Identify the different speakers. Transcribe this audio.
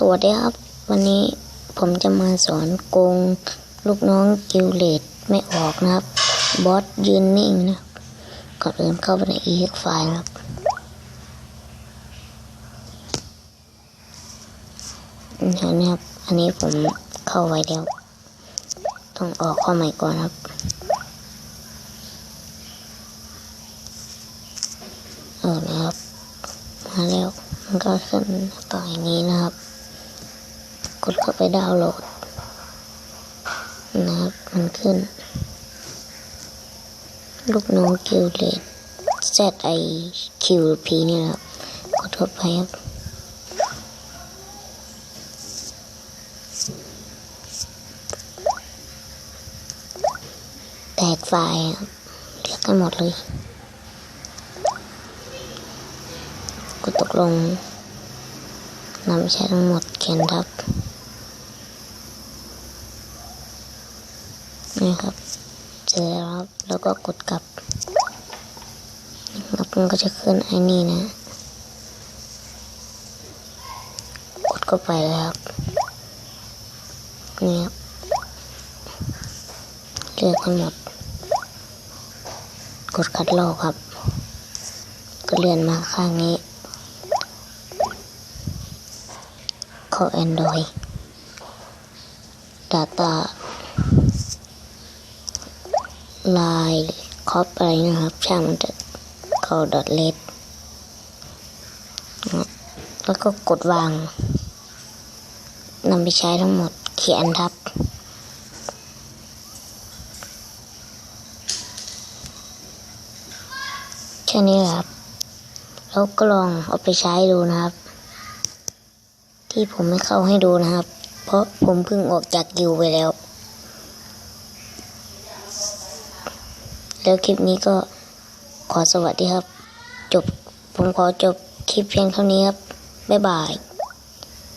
Speaker 1: สวัสดีครับ วันนี้ผมจะมาสอนโกงลูกน้องกิลเลตไม่ออกนะครับ บอสยืนนิ่งนะก่อนอื่นเข้าไปใน ex file นะครับเห็นไหมครับ อันนี้ผมเข้าไว้แล้ว ต้องออกเข้าใหม่ก่อนครับเออนะครับ มาแล้ว มันก็ขึ้นต่ออย่างนี้นะครับ กดเข้าไปดาวน์โหลดนะครับมันขึ้น ลูกน้องกิลเลต Z I Q P นี่ครับกดเข้าไปครับแตกไฟครับเรียกกันหมดเลยกดตกลงนำใช้ทั้งหมดเขียนทับ นี่ครับ เสร็จแล้วครับ แล้วก็กดกลับครับมันก็จะขึ้นไอ้นี่นะ กดเข้าไปแล้วครับ นี่ครับเลือกทั้งหมด กดคัดลอกครับ ก็เลื่อนมาข้างนี้เข้า Android Data Line คอปอะไรนะครับ ช่างมันจะเข้า .let แล้วก็กดวางนำไปใช้ทั้งหมดเขียนทับ แค่นี้ครับ แล้วก็ลองเอาไปใช้ดูนะครับ ที่ผมไม่เข้าให้ดูนะครับ เพราะผมเพิ่งออกจากกิวไปแล้ว แล้วคลิปนี้ก็ขอสวัสดีครับ จบผมขอจบคลิปเพียงเท่านี้ครับ บ๊ายบาย